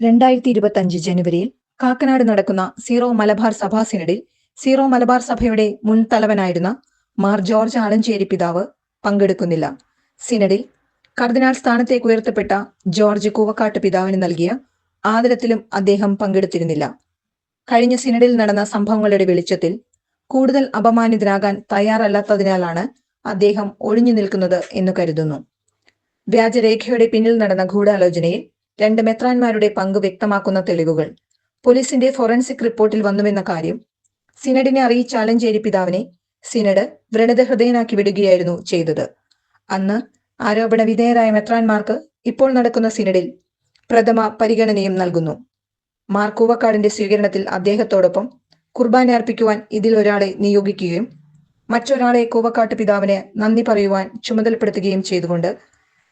രണ്ടായിരത്തി ഇരുപത്തി അഞ്ച് ജനുവരിയിൽ കാക്കനാട് നടക്കുന്ന സീറോ മലബാർ സഭാ സിനഡിൽ സീറോ മലബാർ സഭയുടെ മുൻ തലവനായിരുന്ന മാർ ജോർജ് ആലഞ്ചേരി പിതാവ് പങ്കെടുക്കുന്നില്ല. സിനഡിൽ കർദിനാൾ സ്ഥാനത്തേക്ക് ഉയർത്തപ്പെട്ട ജോർജ് കൂവക്കാട്ട് പിതാവിന് നൽകിയ ആദരത്തിലും അദ്ദേഹം പങ്കെടുത്തിരുന്നില്ല. കഴിഞ്ഞ സിനഡിൽ നടന്ന സംഭവങ്ങളുടെ വെളിച്ചത്തിൽ കൂടുതൽ അപമാനിതനാകാൻ തയ്യാറല്ലാത്തതിനാലാണ് അദ്ദേഹം ഒഴിഞ്ഞു നിൽക്കുന്നത് എന്ന് കരുതുന്നു. വ്യാജരേഖയുടെ പിന്നിൽ നടന്ന ഗൂഢാലോചനയിൽ രണ്ട് മെത്രാന്മാരുടെ പങ്ക് വ്യക്തമാക്കുന്ന തെളിവുകൾ. പോലീസിന്റെ ഫോറൻസിക് റിപ്പോർട്ടിൽ വന്നുവെന്ന കാര്യം സിനഡിനെ അറിയിച്ച ആലഞ്ചേരി പിതാവിനെ സിനഡ് വ്രണതഹൃദയനാക്കി വിടുകയായിരുന്നു ചെയ്തത്. അന്ന് ആരോപണ വിധേയരായ മെത്രാന്മാർക്ക് ഇപ്പോൾ നടക്കുന്ന സിനഡിൽ പ്രഥമ പരിഗണനയും നൽകുന്നു. മാർക്കൂവക്കാടിന്റെ സ്വീകരണത്തിൽ അദ്ദേഹത്തോടൊപ്പം കുർബാന അർപ്പിക്കുവാൻ ഇതിൽ ഒരാളെ നിയോഗിക്കുകയും മറ്റൊരാളെ കൂവക്കാട്ട് പിതാവിന് നന്ദി പറയുവാൻ ചുമതലപ്പെടുത്തുകയും ചെയ്തുകൊണ്ട്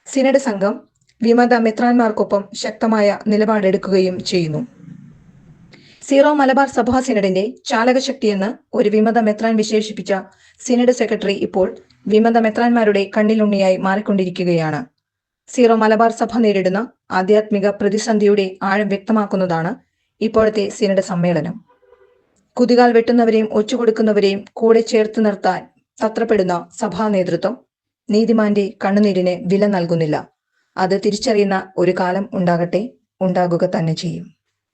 സിനഡ് സംഘം വിമത മെത്രാന്മാർക്കൊപ്പം ശക്തമായ നിലപാടെടുക്കുകയും ചെയ്യുന്നു. സീറോ മലബാർ സഭാ സിനഡിന്റെ ചാലകശക്തിയെന്ന് ഒരു വിമത മെത്രാൻ വിശേഷിപ്പിച്ച സിനഡ് സെക്രട്ടറി ഇപ്പോൾ വിമത മെത്രാന്മാരുടെ കണ്ണിലുണ്ണിയായി മാറിക്കൊണ്ടിരിക്കുകയാണ്. സീറോ മലബാർ സഭ നേരിടുന്ന ആധ്യാത്മിക പ്രതിസന്ധിയുടെ ആഴം വ്യക്തമാക്കുന്നതാണ് ഇപ്പോഴത്തെ സിനഡ് സമ്മേളനം. കുതികാൽ വെട്ടുന്നവരെയും ഒറ്റുകൊടുക്കുന്നവരെയും കൂടെ ചേർത്ത് നിർത്താൻ തത്രപ്പെടുന്ന സഭാ നേതൃത്വം നീതിമാന്റെ കണ്ണുനീരിന് വില നൽകുന്നില്ല. അത് തിരിച്ചറിയുന്ന ഒരു കാലം ഉണ്ടാകട്ടെ ഉണ്ടാകുക തന്നെ ചെയ്യും.